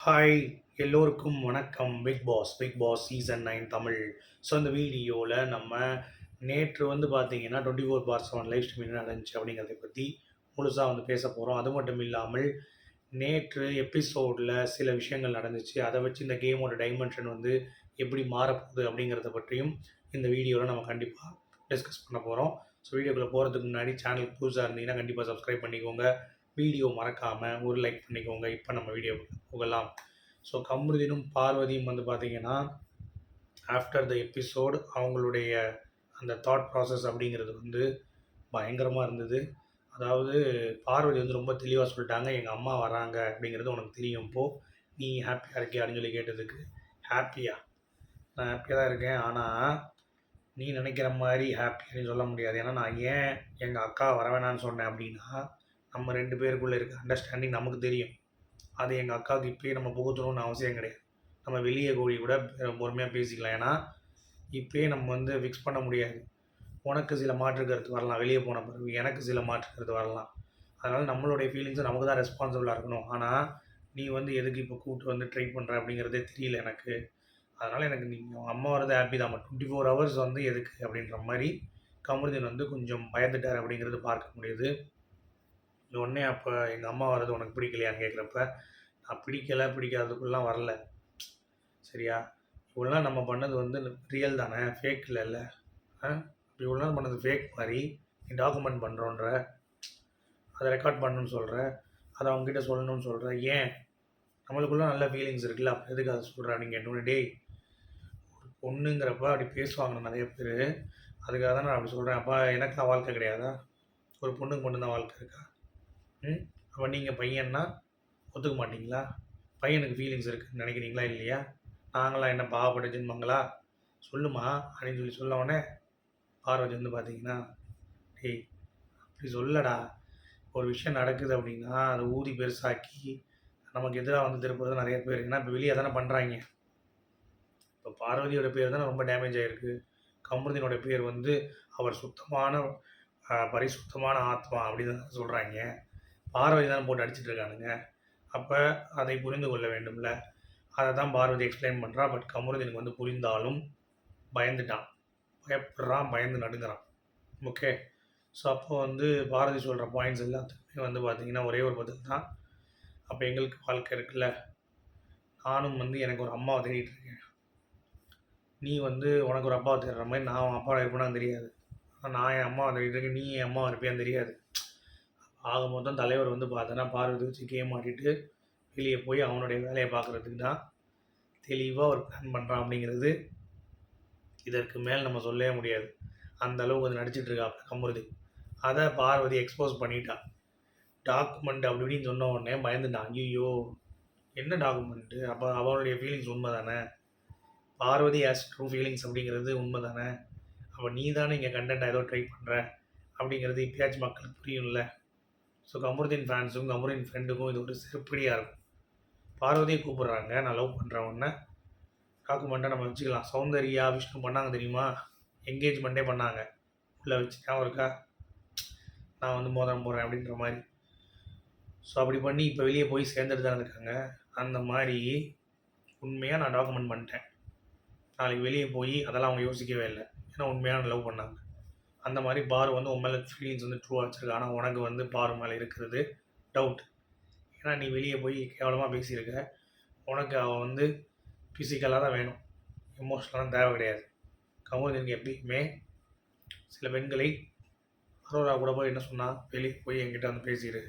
Hi எல்லோருக்கும் வணக்கம். Bigg Boss Bigg Boss season nine Tamil. So இந்த வீடியோவில் நம்ம நேற்று வந்து பார்த்தீங்கன்னா twenty four by seven live stream என்ன நடந்துச்சு அப்படிங்கிறத பற்றி முழுசாக வந்து பேச போகிறோம் அது மட்டும் இல்லாமல் நேற்று எபிசோடில் சில விஷயங்கள் நடந்துச்சு. அதை வச்சு இந்த கேமோட டைமென்ஷன் வந்து எப்படி மாறப்போகுது அப்படிங்கிறத பற்றியும் இந்த வீடியோவில் நம்ம கண்டிப்பாக டிஸ்கஸ் பண்ண போகிறோம் ஸோ வீடியோக்குள்ளே போகிறதுக்கு முன்னாடி சேனல் புதுசாக இருந்தீங்கன்னா கண்டிப்பாக சப்ஸ்கிரைப் பண்ணிக்கோங்க. வீடியோ மறக்காமல் ஒரு லைக் பண்ணிக்கோங்க. இப்போ நம்ம வீடியோ போகலாம். ஸோ கமருதினும் பார்வதியும் வந்து பார்த்தீங்கன்னா ஆஃப்டர் த எபிசோடு அவங்களுடைய அந்த தாட் ப்ராசஸ் அப்படிங்கிறது வந்து பயங்கரமாக இருந்தது. அதாவது பார்வதி வந்து ரொம்ப தெளிவாக சொல்லிட்டாங்க. எங்கள் அம்மா வராங்க அப்படிங்கிறது உனக்கு தெரியும். இப்போது நீ ஹாப்பியாக இருக்கே அப்படின்னு சொல்லி கேட்டதுக்கு ஹாப்பியா நான் ஹாப்பியாக தான் இருக்கேன். ஆனால் நீ நினைக்கிற மாதிரி ஹாப்பின்னு சொல்ல முடியாது. ஏன்னா நான் ஏன் எங்கள் அக்கா வர வேணான்னு சொன்னேன் அப்படின்னா நம்ம ரெண்டு பேருக்குள்ளே இருக்க அண்டர்ஸ்டாண்டிங் நமக்கு தெரியும். அது எங்கள் அக்காவுக்கு இப்போயே நம்ம புகுத்தணும்னு அவசியம் கிடையாது. நம்ம வெளியே கோழி கூட பொறுமையாக பேசிக்கலாம். ஏன்னா இப்போயே நம்ம வந்து ஃபிக்ஸ் பண்ண முடியாது. உனக்கு சில மாற்று கருத்து வரலாம். வெளியே போன பிறகு எனக்கு சில மாற்று கருத்து வரலாம். அதனால் நம்மளுடைய ஃபீலிங்ஸும் நமக்கு தான் ரெஸ்பான்சிபிளாக இருக்கணும். ஆனால் நீ வந்து எதுக்கு இப்போ கூப்பிட்டு வந்து ட்ரை பண்ணுற அப்படிங்கிறதே தெரியல எனக்கு. அதனால் எனக்கு நீங்கள் அம்மா வரது ஹாப்பி தான். டுவெண்ட்டி ஃபோர் ஹவர்ஸ் வந்து எதுக்கு அப்படின்ற மாதிரி கமருதீன் வந்து கொஞ்சம் பயந்துட்டார் அப்படிங்கிறது பார்க்க முடியுது. உடனே அப்போ எங்கள் அம்மா வர்றது உனக்கு பிடிக்கலையான்னு கேட்குறப்ப நான் பிடிக்கலை பிடிக்காததுக்குள்ளலாம் வரல. சரியா? இவ்வளோலாம் நம்ம பண்ணது வந்து ரியல் தானே? ஃபேக் இல்லைல்ல ஆ? இவ்வளோ நாள் பண்ணது ஃபேக் மாதிரி நீ டாக்குமெண்ட் பண்ணுறோன்ற அதை ரெக்கார்ட் பண்ணணும்னு சொல்கிற அதை அவங்ககிட்ட சொல்லணும்னு சொல்கிற ஏன்? நம்மளுக்குள்ள நல்ல ஃபீலிங்ஸ் இருக்குல்ல அப்போ எதுக்கு அதை சொல்கிற நீங்கள் என்னோட டேய் ஒரு பொண்ணுங்கிறப்ப அப்படி பேசுவாங்க நிறைய பேர். அதுக்காக தான் நான் அப்படி சொல்கிறேன் அப்போ எனக்கு வாழ்க்கை கிடையாதா? ஒரு பொண்ணுக்கு மட்டும்தான் வாழ்க்கை இருக்கா? அப்போ நீங்கள் பையன்னா ஒத்துக்க மாட்டிங்களா? பையனுக்கு ஃபீலிங்ஸ் இருக்குதுன்னு நினைக்கிறீங்களா இல்லையா? நாங்களாம் என்ன பாவப்பட்ட ஜென்மங்களா? சொல்லுமா அப்படின்னு சொல்லி சொல்ல உடனே பார்வதி வந்து பார்த்தீங்கன்னா டேய் அப்படி சொல்லடா. ஒரு விஷயம் நடக்குது அப்படின்னா அதை ஊதி பெருசாக்கி நமக்கு எதிராக வந்து திருப்புறது நிறைய பேர். ஏன்னா இப்போ வெளியே தானே பண்ணுறாங்க இப்போ பார்வதியோட பேர் தானே ரொம்ப டேமேஜ் ஆகிருக்கு கமருதினோட பேர் வந்து அவர் சுத்தமான பரிசுத்தமான ஆத்மா அப்படின்னு தான் சொல்கிறாங்க பார்வதி தான் போட்டு அடிச்சிட்டு இருக்கானுங்க அப்போ அதை புரிந்து கொள்ள வேண்டும்ல. அதை தான் பார்வதி எக்ஸ்பிளைன் பண்ணுறா பட் கமருதீனுக்கு வந்து புரிந்தாலும் பயந்துட்டான். பயப்படுறான் பயந்து நடுங்கிறான். ஓகே ஸோ அப்போ வந்து பாரதி சொல்கிற பாயிண்ட்ஸ் எல்லாத்துக்குமே வந்து பார்த்திங்கன்னா ஒரே ஒரு பதில் தான். அப்போ எங்களுக்கு வாழ்க்கை இருக்குல்ல. நானும் வந்து எனக்கு ஒரு அம்மாவை தேடிட்டு இருக்கேன். நீ வந்து உனக்கு ஒரு அப்பாவை தேடுற மாதிரி நான் அவன் அப்பாவை இருப்பேன்னு தெரியாது. நான் என் அம்மாவை தேடிட்டு இருக்கேன். நீ என் அம்மாவை இருப்பேன்னு தெரியாது. ஆக மொத்தம் தலைவர் வந்து பார்த்தோன்னா பார்வதி வச்சு கேம் ஆடிட்டு வெளியே போய் அவனுடைய வேலையை பார்க்குறதுக்கு தான் தெளிவாக ஒரு பிளான் பண்ணுறான் அப்படிங்கிறது இதற்கு மேல் நம்ம சொல்லவே முடியாது. அந்த அளவுக்கு வந்து நடிச்சிட்டு இருக்கா கமுருதி. அதை பார்வதி எக்ஸ்போஸ் பண்ணிட்டா. டாக்குமெண்ட் அப்படி இப்படின்னு சொன்ன உடனே பயந்துட்டான் ஐயோ என்ன டாக்குமெண்ட்டு அப்போ அவனுடைய ஃபீலிங்ஸ் உண்மை தானே பார்வதி ஆஸ் ட்ரூ ஃபீலிங்ஸ் அப்படிங்கிறது உண்மை தானே அப்போ நீ தானே இங்கே கண்டென்ட் ஏதோ ட்ரை பண்ணுற அப்படிங்கிறது இப்பயாச்சும் மக்களுக்கு புரியும்ல. ஸோ கமருதீன் ஃபேன்ஸுக்கும் கமருதீன் ஃப்ரெண்டுக்கும் இது ஒரு சிறப்படியாக இருக்கும். பார்வதியை கூப்பிட்றாங்க. நான் லவ் பண்ணுறேன் ஒன்று டாக்குமெண்ட்டாக நம்ம வச்சுக்கலாம். சௌந்தர்யா விஷ்ணு பண்ணாங்க தெரியுமா? என்கேஜ்மெண்ட்டே பண்ணாங்க. உள்ளே வச்சு ஞாபகம் இருக்கா? நான் வந்து மோதிரம் போடுறேன் அப்படின்ற மாதிரி. ஸோ அப்படி பண்ணி இப்போ வெளியே போய் சேர்ந்துட்டு தான் இருக்காங்க. அந்த மாதிரி உண்மையாக நான் டாக்குமெண்ட் பண்ணிட்டேன். நாளைக்கு வெளியே போய் அதெல்லாம் அவங்க யோசிக்கவே இல்லை. ஏன்னா உண்மையாக லவ் பண்ணாங்க. அந்த மாதிரி பார் வந்து உன் மேலே ஃபீலிங்ஸ் வந்து ட்ரூவாக வச்சுருக்க. ஆனால் உனக்கு வந்து பார் மேலே இருக்கிறது டவுட் ஏன்னா நீ வெளியே போய் கேவலமாக பேசியிருக்க. உனக்கு அவன் வந்து ஃபிசிக்கலாக தான் வேணும். எமோஷ்னலாக தேவை கிடையாது. கமலுக்கு எப்பயுமே சில பெண்களை அரோரா கூட போய் என்ன சொன்னால் வெளியே போய் என்கிட்ட வந்து பேசிடு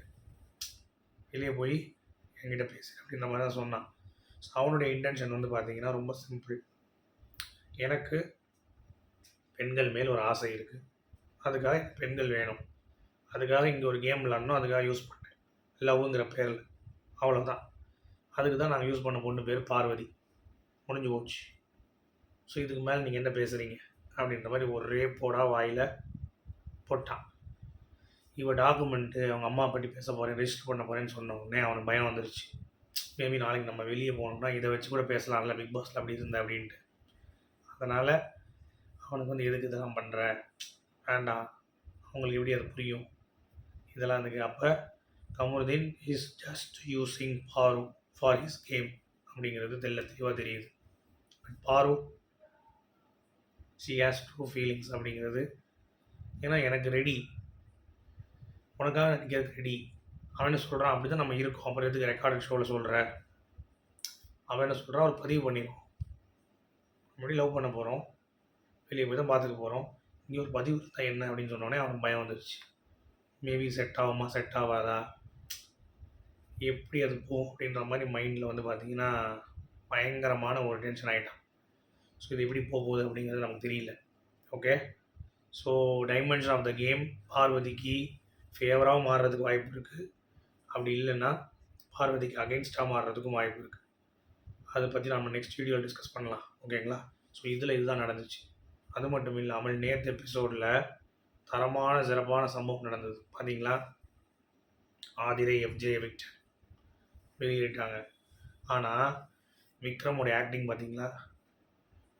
வெளியே போய் என்கிட்ட பேசு அப்படின்ற மாதிரி தான் சொன்னான். ஸோ அவனுடைய இன்டென்ஷன் வந்து பார்த்தீங்கன்னா ரொம்ப சிம்பிள் எனக்கு பெண்கள் மேல் ஒரு ஆசை இருக்குது அதுக்காக பெண்கள் வேணும். அதுக்காக இங்கே ஒரு கேம் விளாட்ணும் அதுக்காக யூஸ் பண்ணேன். லவ்ங்கிற பேரில். அவ்வளோதான் அதுக்கு தான் நாங்கள் யூஸ் பண்ண பொண்ணு பேர் பார்வதி. முடிஞ்சு போச்சு. ஸோ இதுக்கு மேலே நீங்கள் என்ன பேசுகிறீங்க அப்படின்ற மாதிரி ஒரே போடா வாயில் போட்டான். இவன் டாக்குமெண்ட்டு அவங்க அம்மா பற்றி பேச போகிறேன் ரிஜிஸ்டர் பண்ண போகிறேன்னு சொன்ன உடனே அவனுக்கு பயம் வந்துருச்சு. மேபி நாளைக்கு நம்ம வெளியே போகணும்னா இதை வச்சு கூட பேசலாம்ல பிக் பாஸில் அப்படி இருந்தேன் அப்படின்ட்டு. அதனால் அவனுக்கு வந்து எதுக்கு இதெல்லாம் பண்ணுற வேண்டாம் அவங்களுக்கு எப்படி அது புரியும்? இதெல்லாம் இருக்கு அப்போ Kamarudheen is just using for for his game அப்படிங்கிறது தெல்ல தெளிவாக தெரியுது. பட் பாரு ஷி ஹேஸ் ட்ரூ ஃபீலிங்ஸ் அப்படிங்கிறது ஏன்னா எனக்கு ரெடி உனக்காக நடிக்கிறதுக்கு ரெடி அவன் என்ன சொல்கிறான் அப்படி தான் நம்ம இருக்கோம். அப்புறம் எதுக்கு ரெக்கார்டு ஷோவில் சொல்கிற அவன் என்ன சொல்கிறான் அவர் பதிவு பண்ணிடுவோம் முன்னாடி லவ் பண்ண போகிறோம் வெளியே போய் தான் பார்த்துக்க போகிறோம் இங்கே ஒரு பதிவு இருந்தால் என்ன அப்படின்னு சொன்னோடனே அவனுக்கு பயம் வந்துருச்சு. மேபி செட் ஆகுமா? செட் ஆகாதா? எப்படி அது போகும் அப்படின்ற மாதிரி மைண்டில் வந்து பார்த்தீங்கன்னா பயங்கரமான ஒரு டென்ஷன் ஆகிட்டான் ஸோ இது எப்படி போக போகுது அப்படிங்கிறது நமக்கு தெரியல. Okay so dimension of the game பார்வதிக்கு ஃபேவராகவும் மாறுறதுக்கு வாய்ப்பு இருக்குது அப்படி இல்லைன்னா பார்வதிக்கு அகெயின்ஸ்டாக மாறுறதுக்கும் வாய்ப்பு இருக்குது அதை பற்றி நம்ம நெக்ஸ்ட் வீடியோவில் டிஸ்கஸ் பண்ணலாம். ஓகேங்களா ஸோ இதில் இதுதான் நடந்துச்சு. அது மட்டும் இல்லாமல் நேற்று எபிசோடில் தரமான சிறப்பான சம்பவம் நடந்தது. பார்த்தீங்களா ஆதிரை எஃப்ஜே விக்டர் வெளியிட்டாங்க. ஆனால் விக்ரமோடைய ஆக்டிங் பார்த்தீங்களா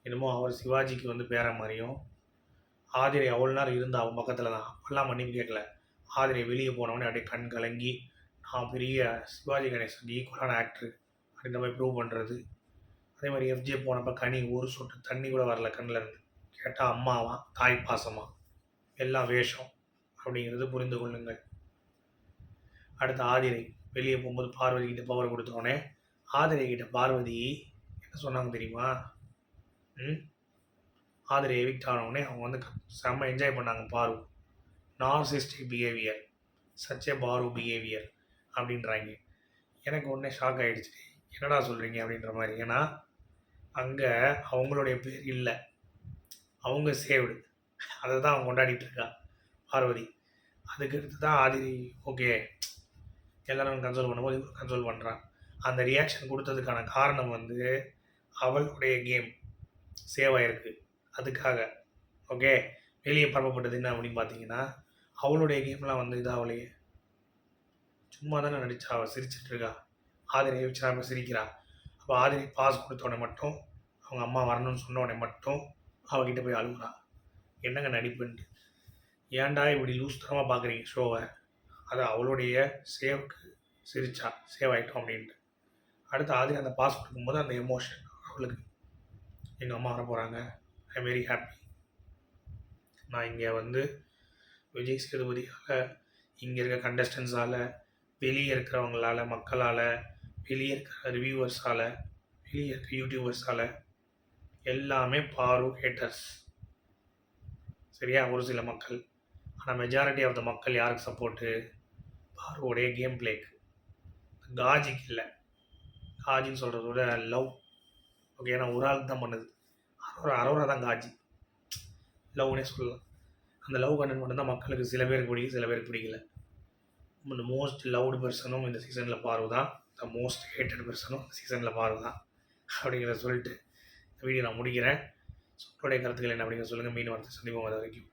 என்னமோ அவர் சிவாஜிக்கு வந்து பேர மாதிரியும் ஆதிரை அவ்வளோ நேரம் இருந்தால் அவன் பக்கத்தில் தான் அப்பெல்லாம் மன்னிப்பு கேட்கல. ஆதிரை வெளியே போனவொடனே அப்படியே கண் கலங்கி நான் பெரிய சிவாஜி கணேசன் ஈக்குவலான ஆக்டர் அப்படின்ற மாதிரி ப்ரூவ் பண்ணுறது அதே மாதிரி எஃப்ஜே போனப்போ கனி ஒரு சொட்டு தண்ணி கூட வரல கண்ணில் இருந்து. கேட்டால் அம்மாவா தாய் பாசமா? எல்லாம் வேஷம். அப்படிங்கிறது புரிந்து கொள்ளுங்கள். அடுத்து ஆதிரை. வெளியே போகும்போது பார்வதி கிட்ட பவர் கொடுத்தோடனே ஆதிரை கிட்ட பார்வதி என்ன சொன்னாங்க தெரியுமா? ம்? ஆதிரை எவிக்ட் ஆனவுடனே அவங்க வந்து செம்ம என்ஜாய் பண்ணாங்க பாரு. நார்சிஸ்டிக் பிஹேவியர் சச்சே பாரு பிஹேவியர் அப்படின்றாங்க. எனக்கு உடனே ஷாக் ஆகிடுச்சு என்னடா சொல்கிறீங்க அப்படின்ற மாதிரி. ஏன்னா அங்கே அவங்களுடைய பேர் இல்லை. அவங்க சேவ்டு அதை தான் அவன் கொண்டாடிட்டு இருக்கா பார்வதி. அதுக்கு அடுத்து தான் ஆதிரி ஓகே எல்லாரும் கன்சோல் பண்ணும்போது இவரும் கன்சோல் பண்ணுறான் அந்த ரியாக்ஷன் கொடுத்ததுக்கான காரணம் வந்து அவளுடைய கேம் சேவ் ஆகிருக்கு அதுக்காக ஓகே வெளியே பரப்பப்பட்டது என்ன அப்படின்னு பார்த்தீங்கன்னா அவளுடைய கேம்லாம் வந்து இதாகலையே சும்மா தானே நடிச்சா அவள் சிரிச்சிட்டு இருக்கா ஆதிரியை வச்சு அவள் சிரிக்கிறா. அப்போ ஆதிரி பாஸ் கொடுத்தோடனே மட்டும் அவங்க அம்மா வரணும்னு சொன்ன உடனே மட்டும் அவகிட்ட போய் அழுகுறா. என்னங்க நடிப்புன்ட்டு. ஏன்டா இப்படி லூஸ்தரமாக பார்க்குறீங்க ஷோவை அது அவளுடைய சேவுக்கு சிரிச்சா. சேவ் ஆகிட்டோம் அப்படின்ட்டு. அடுத்து ஆதி அந்த பாஸ் கொடுக்கும்போது அந்த எமோஷன் அவளுக்கு. எங்கள் அம்மா வர போகிறாங்க ஐ வெரி ஹாப்பி நான் இங்கே வந்து விஜய் சேதுபதியால் இங்கே இருக்க கண்டஸ்டன்ஸால் வெளியே இருக்கிறவங்களால மக்களால் வெளியே இருக்கிற ரிவ்யூவர்ஸால் வெளியே இருக்க யூடியூபர்ஸால் எல்லாமே பாரு ஹேட்டர்ஸ் சரியா? ஒரு சில மக்கள். ஆனால் மெஜாரிட்டி ஆஃப் த மக்கள் யாருக்கு சப்போர்ட்டு பாருவோடைய கேம் பிளேக்கு காஜிக்கு இல்லை. காஜின்னு சொல்கிறத விட லவ் ஓகே ஏன்னா ஒரு ஆளுக்கு தான் பண்ணுது. அரோரா அரோரா தான் காஜி. லவ்னே சொல்லலாம். அந்த லவ் கண்டென்ட் மட்டும் தான் மக்களுக்கு சில பேருக்கு பிடிக்கும் சில பேருக்கு பிடிக்கல. இந்த மோஸ்ட் லவ்டு பர்சனும் இந்த சீசனில் பார்வை தான். த மோஸ்ட் ஹேட்டட் பர்சனும் இந்த சீசனில் பார்வை தான். அப்படிங்கிறத சொல்லிட்டு வீடியோ நான் முடிக்கிறேன். ஸோ உங்களுடைய கருத்துக்கள் என்ன அப்படிங்கிற சொல்லுங்கள் மீன் வரத்தை சந்திப்போம். அது வரைக்கும்.